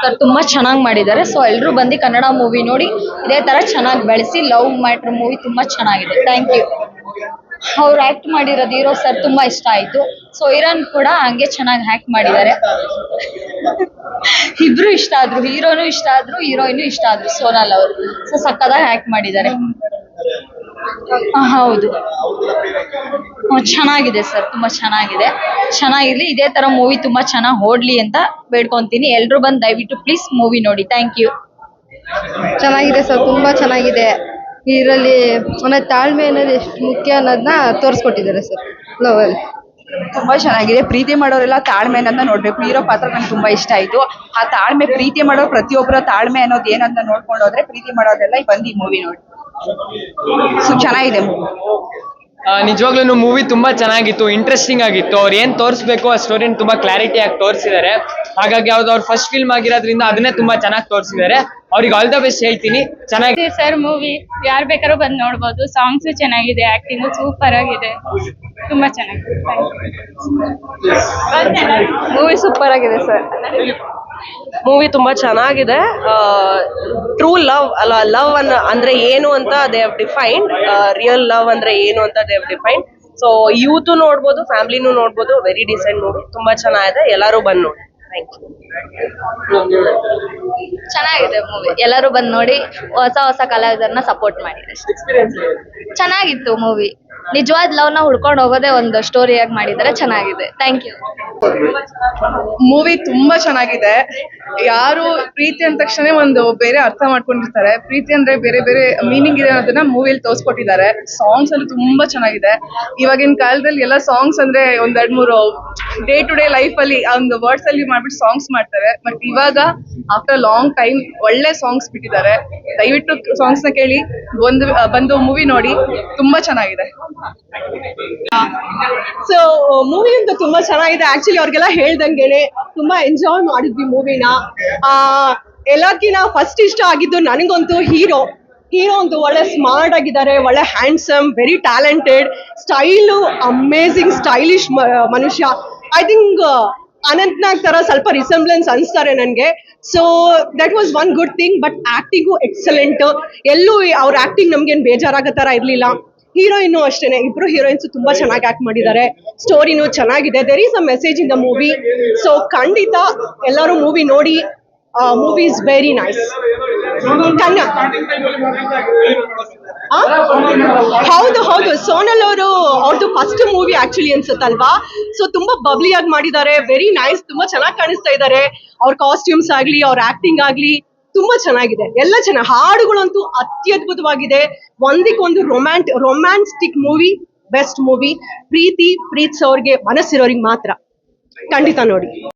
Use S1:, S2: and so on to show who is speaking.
S1: Sir ತುಂಬಾ ಚೆನ್ನಾಗಿ ಮಾಡಿದ್ದಾರೆ. ಸೊ ಎಲ್ಲರೂ ಬಂದು ಕನ್ನಡ ಮೂವಿ ನೋಡಿ ಇದೇ ತರ ಚೆನ್ನಾಗಿ ಬೆಳೆಸಿ ಲವ್ ಮ್ಯಾಟ್ರ್ ಮೂವಿ ತುಂಬಾ ಚೆನ್ನಾಗಿದೆ. ಥ್ಯಾಂಕ್ ಯು ಅವ್ರು ಆಕ್ಟ್ ಮಾಡಿರೋದು ಹೀರೋ ಸರ್ ತುಂಬಾ ಇಷ್ಟ ಆಯ್ತು. ಸೊ ಇರಾನ್ ಕೂಡ ಹಂಗೆ ಚೆನ್ನಾಗಿ ಆಕ್ಟ್ ಮಾಡಿದ್ದಾರೆ. ಇಬ್ರು ಇಷ್ಟ ಆದ್ರು ಹೀರೋನು ಇಷ್ಟ ಆದ್ರು ಹೀರೋಯಿನು ಇಷ್ಟ ಆದ್ರು ಸೋನಾಲ್ ಅವರು. ಸೊ ಸಕ್ಕದಾಗಿ ಆಕ್ಟ್ ಮಾಡಿದ್ದಾರೆ. ಹೌದು. ಚೆನ್ನಾಗಿದೆ ಸರ್ ತುಂಬಾ ಚೆನ್ನಾಗಿದೆ. ಚೆನ್ನಾಗಿರ್ಲಿ ಇದೇ ತರ ಮೂವಿ ತುಂಬಾ ಚೆನ್ನಾಗಿ ಓಡ್ಲಿ ಅಂತ ಬೇಡ್ಕೊಂತೀನಿ. ಎಲ್ರು ಬಂದು ದಯವಿಟ್ಟು ಪ್ಲೀಸ್ ಮೂವಿ ನೋಡಿ. ಥ್ಯಾಂಕ್ ಯು
S2: ಚೆನ್ನಾಗಿದೆ ಸರ್ ತುಂಬಾ ಚೆನ್ನಾಗಿದೆ. ಇದರಲ್ಲಿ ಅನ್ನೋ ತಾಳ್ಮೆ ಅನ್ನೋದು ಎಷ್ಟು ಮುಖ್ಯ ಅನ್ನೋದನ್ನ ತೋರಿಸ್ಕೊಟ್ಟಿದ್ದಾರೆ ಸರ್ ಲೋವಲ್
S3: ತುಂಬಾ ಚೆನ್ನಾಗಿದೆ. ಪ್ರೀತಿ ಮಾಡೋರೆಲ್ಲ ತಾಳ್ಮೆ ಅನ್ನೋದನ್ನ ನೋಡ್ಬೇಕು. ಹೀರೋ ಪಾತ್ರ ನಂಗೆ ತುಂಬಾ ಇಷ್ಟ ಆಯ್ತು. ಆ ತಾಳ್ಮೆ ಪ್ರೀತಿ ಮಾಡೋ ಪ್ರತಿಯೊಬ್ಬರ ತಾಳ್ಮೆ ಅನ್ನೋದು ಏನಂತ ನೋಡ್ಕೊಂಡು ಹೋದ್ರೆ ಪ್ರೀತಿ ಮಾಡೋರೆಲ್ಲ ಬಂದು ಈ ಮೂವಿ ನೋಡಿ. ಸೊ ಚೆನ್ನಾಗಿದೆ ಮೂವಿ
S4: ನಿಜವಾಗ್ಲೂ ಮೂವಿ ತುಂಬಾ ಚೆನ್ನಾಗಿತ್ತು ಇಂಟ್ರೆಸ್ಟಿಂಗ್ ಆಗಿತ್ತು. ಅವ್ರು ಏನ್ ತೋರಿಸ್ಬೇಕು ಆ ಸ್ಟೋರಿನ ತುಂಬಾ ಕ್ಲಾರಿಟಿ ಆಗಿ ತೋರಿಸಿದ್ದಾರೆ ಹಾಗಾಗಿ ಅವ್ರದ್ದು ಅವ್ರ ಫಸ್ಟ್ ಫಿಲ್ಮ್ ಆಗಿರೋದ್ರಿಂದ ಅದನ್ನೇ ತುಂಬಾ ಚೆನ್ನಾಗಿ ತೋರಿಸಿದ್ದಾರೆ ಅವ್ರಿಗೆ ಆಲ್ ದ ಬೆಸ್ಟ್ ಹೇಳ್ತೀನಿ. ಚೆನ್ನಾಗಿದೆ
S5: ಸರ್ ಮೂವಿ ಯಾರು ಬೇಕಾದ್ರೂ ಬಂದು ನೋಡ್ಬೋದು. ಸಾಂಗ್ಸ್ ಚೆನ್ನಾಗಿದೆ ಆಕ್ಟಿಂಗ್ ಸೂಪರ್ ಆಗಿದೆ. ತುಂಬಾ ಚೆನ್ನಾಗಿದೆ
S2: ಮೂವಿ ಸೂಪರ್ ಆಗಿದೆ ಸರ್
S6: ಮೂವಿ ತುಂಬಾ ಚೆನ್ನಾಗಿದೆ. ಟ್ರೂ ಲವ್ ಅಲ್ಲ ಲವ್ ಅನ್ನ ಅಂದ್ರೆ ಏನು ಅಂತ they have defined real love ಅಂದ್ರೆ ಏನು ಅಂತ they have defined so youth ನೋಡ್ಬೋದು ಫ್ಯಾಮಿಲಿನೂ ನೋಡ್ಬೋದು ವೆರಿ ಡಿಸೆಂಟ್ ಮೂವಿ ತುಂಬಾ ಚೆನ್ನಾಗಿದೆ. ಎಲ್ಲರೂ ಬಂದು ನೋಡಿ. ಥ್ಯಾಂಕ್ ಯು
S1: ಚೆನ್ನಾಗಿದೆ ಮೂವಿ ಎಲ್ಲರೂ ಬಂದು ನೋಡಿ ಹೊಸ ಹೊಸ ಕಲಾವಿದರನ್ನ ಸಪೋರ್ಟ್ ಮಾಡಿ. ಚೆನ್ನಾಗಿತ್ತು ಮೂವಿ ನಿಜವಾದ ಲವ್ನ ಹುಡ್ಕೊಂಡು ಹೋಗೋದೇ ಒಂದು ಸ್ಟೋರಿಯಾಗಿ ಮಾಡಿದ್ದಾರೆ ಚೆನ್ನಾಗಿದೆ. ಥ್ಯಾಂಕ್ ಯು
S7: ಮೂವಿ ತುಂಬಾ ಚೆನ್ನಾಗಿದೆ. ಯಾರು ಪ್ರೀತಿ ಅಂದ ತಕ್ಷಣ ಒಂದು ಬೇರೆ ಅರ್ಥ ಮಾಡ್ಕೊಂಡಿರ್ತಾರೆ. ಪ್ರೀತಿ ಅಂದ್ರೆ ಬೇರೆ ಬೇರೆ ಮೀನಿಂಗ್ ಇದೆ ಅನ್ನೋದನ್ನ ಮೂವಿಲಿ ತೋರಿಸ್ಕೊಟ್ಟಿದ್ದಾರೆ. ಸಾಂಗ್ಸ್ ಅಲ್ಲಿ ತುಂಬಾ ಚೆನ್ನಾಗಿದೆ. ಇವಾಗಿನ ಕಾಲದಲ್ಲಿ ಎಲ್ಲ ಸಾಂಗ್ಸ್ ಅಂದ್ರೆ ಒಂದ್ ಎರಡ್ ಮೂರು ಡೇ ಟು ಡೇ ಲೈಫ್ ಅಲ್ಲಿ ಒಂದು ವರ್ಡ್ಸ್ ಅಲ್ಲಿ ಮಾಡ್ಬಿಟ್ಟು ಸಾಂಗ್ಸ್ ಮಾಡ್ತಾರೆ. ಬಟ್ ಇವಾಗ ಆಫ್ಟರ್ ಲಾಂಗ್ ಟೈಮ್ ಒಳ್ಳೆ ಸಾಂಗ್ಸ್ ಬಿಟ್ಟಿದ್ದಾರೆ. ದಯವಿಟ್ಟು ಸಾಂಗ್ಸ್ನ ಕೇಳಿ, ಒಂದು, ಬಂದು ಮೂವಿ ನೋಡಿ. ತುಂಬಾ ಚೆನ್ನಾಗಿದೆ.
S8: ಸೊ ಮೂವಿ ಅಂತೂ ತುಂಬಾ ಚೆನ್ನಾಗಿದೆ. ಆಕ್ಚುಲಿ ಅವ್ರಿಗೆಲ್ಲ ಹೇಳ್ದಂಗೆನೆ ತುಂಬಾ ಎಂಜಾಯ್ ಮಾಡಿದ್ವಿ ಮೂವಿನ ಎಲ್ಲಕ್ಕಿಂತ ಫಸ್ಟ್ ಇಷ್ಟ ಆಗಿದ್ದು ನನಗಂತೂ ಹೀರೋ ಹೀರೋ ಅಂತೂ ಒಳ್ಳೆ ಸ್ಮಾರ್ಟ್ ಆಗಿದ್ದಾರೆ, ಒಳ್ಳೆ handsome very talented style amazing stylish ಮನುಷ್ಯ. ಐ ಥಿಂಕ್ ಅನಂತ್ನಾಗ್ ತರ ಸ್ವಲ್ಪ ರಿಸೆಂಬ್ಲೆನ್ಸ್ ಅನ್ಸ್ತಾರೆ ನನಗೆ. So that was one good thing but acting excellent ಎಲ್ಲೂ ಅವ್ರ ಆಕ್ಟಿಂಗ್ ನಮ್ಗೇನು ಬೇಜಾರಾಗೋ ತರ ಇರ್ಲಿಲ್ಲ. ಹೀರೋಯಿನ್ ಅಷ್ಟೇನೆ. ಇಬ್ರು ಹೀರೋಯಿನ್ಸ್ ತುಂಬಾ ಚೆನ್ನಾಗಿ ಆಕ್ಟ್ ಮಾಡಿದ್ದಾರೆ. ಸ್ಟೋರಿನೂ ಚೆನ್ನಾಗಿದೆ. There is a message in the movie so ಖಂಡಿತ ಎಲ್ಲರೂ ಮೂವಿ ನೋಡಿ. Movie is very nice? ಹೌದು ಹೌದು. ಸೋನಲ್ ಅವರು ಅವ್ರದ್ದು ಫಸ್ಟ್ ಮೂವಿ ಆಕ್ಚುಲಿ ಅನ್ಸುತ್ತಲ್ವಾ? ಸೊ ತುಂಬಾ ಬಬ್ಲಿ ಆಗಿ ಮಾಡಿದ್ದಾರೆ. ವೆರಿ ನೈಸ್ ತುಂಬಾ ಚೆನ್ನಾಗಿ ಕಾಣಿಸ್ತಾ ಇದ್ದಾರೆ. ಅವ್ರ ಕಾಸ್ಟ್ಯೂಮ್ಸ್ ಆಗ್ಲಿ, ಅವ್ರ ಆಕ್ಟಿಂಗ್ ಆಗ್ಲಿ, ತುಂಬಾ ಚೆನ್ನಾಗಿದೆ. ಎಲ್ಲ ಚೆನ್ನಾಗಿ, ಹಾಡುಗಳಂತೂ ಅತ್ಯದ್ಭುತವಾಗಿದೆ. ಒಂದಕ್ಕೊಂದು ರೊಮ್ಯಾಂಟ್ ರೊಮ್ಯಾನ್ಸ್ಟಿಕ್ ಮೂವಿ ಬೆಸ್ಟ್ ಮೂವಿ ಪ್ರೀತಿ ಪ್ರೀತ್ಸ್ ಅವ್ರಿಗೆ ಮನಸ್ಸಿರೋರಿಗೆ ಮಾತ್ರ. ಖಂಡಿತ ನೋಡಿ.